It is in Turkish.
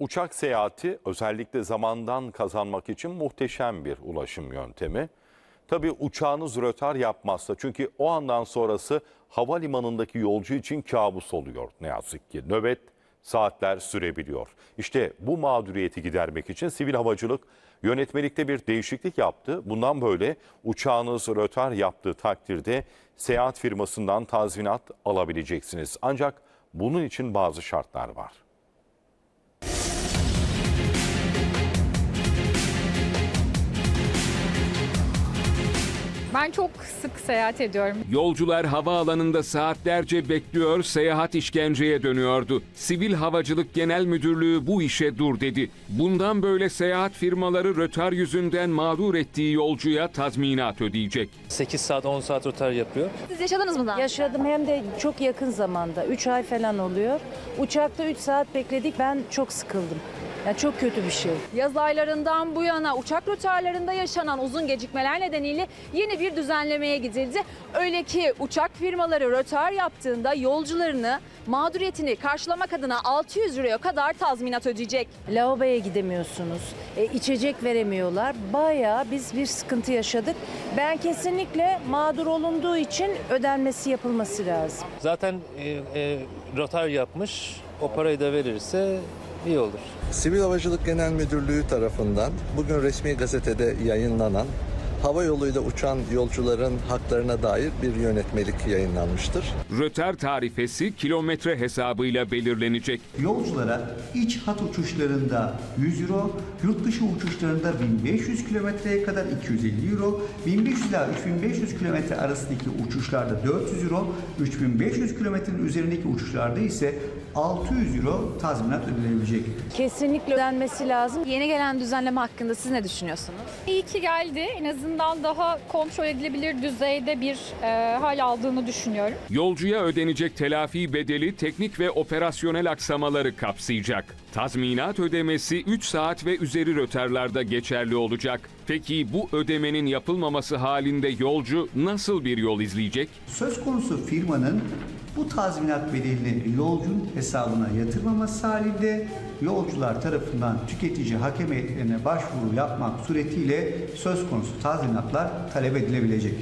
Uçak seyahati özellikle zamandan kazanmak için muhteşem bir ulaşım yöntemi. Tabii uçağınız rötar yapmazsa çünkü o andan sonrası havalimanındaki yolcu için kabus oluyor ne yazık ki. Nöbet saatler sürebiliyor. İşte bu mağduriyeti gidermek için sivil havacılık yönetmelikte bir değişiklik yaptı. Bundan böyle uçağınız rötar yaptığı takdirde seyahat firmasından tazminat alabileceksiniz. Ancak bunun için bazı şartlar var. Ben çok sık seyahat ediyorum. Yolcular havaalanında saatlerce bekliyor, seyahat işkenceye dönüyordu. Sivil Havacılık Genel Müdürlüğü bu işe dur dedi. Bundan böyle seyahat firmaları rötar yüzünden mağdur ettiği yolcuya tazminat ödeyecek. 8 saat 10 saat rotar yapıyor. Siz yaşadınız mı daha? Yaşadım hem de çok yakın zamanda. 3 ay falan oluyor. Uçakta 3 saat bekledik. Ben çok sıkıldım. Yani çok kötü bir şey. Yaz aylarından bu yana uçak rötarlarında yaşanan uzun gecikmeler nedeniyle yeni bir düzenlemeye gidildi. Öyle ki uçak firmaları rötar yaptığında yolcularını mağduriyetini karşılamak adına 600 euroya kadar tazminat ödeyecek. Lavaboya gidemiyorsunuz. E, içecek veremiyorlar. Bayağı biz bir sıkıntı yaşadık. Ben kesinlikle mağdur olunduğu için ödenmesi yapılması lazım. Zaten e, e, rotar yapmış. O parayı da verirse iyi olur. Sivil Havacılık Genel Müdürlüğü tarafından bugün resmi gazetede yayınlanan hava yoluyla uçan yolcuların haklarına dair bir yönetmelik yayınlanmıştır. Rötar tarifesi kilometre hesabıyla belirlenecek. Yolculara iç hat uçuşlarında 100 euro, yurt dışı uçuşlarında 1500 kilometreye kadar 250 euro, 1500 ila 3500 kilometre arasındaki uçuşlarda 400 euro, 3500 kilometrenin üzerindeki uçuşlarda ise 600 euro tazminat ödenebilecek. Kesinlikle ödenmesi lazım. Yeni gelen düzenleme hakkında siz ne düşünüyorsunuz? İyi ki geldi. En azından daha kontrol edilebilir düzeyde bir e, hal aldığını düşünüyorum. Yolcuya ödenecek telafi bedeli teknik ve operasyonel aksamaları kapsayacak. Tazminat ödemesi 3 saat ve üzeri rötarlarda geçerli olacak. Peki bu ödemenin yapılmaması halinde yolcu nasıl bir yol izleyecek? Söz konusu firmanın bu tazminat bedelini yolcunun hesabına yatırmaması halinde yolcular tarafından tüketici hakem heyetlerine başvuru yapmak suretiyle söz konusu tazminatlar talep edilebilecek.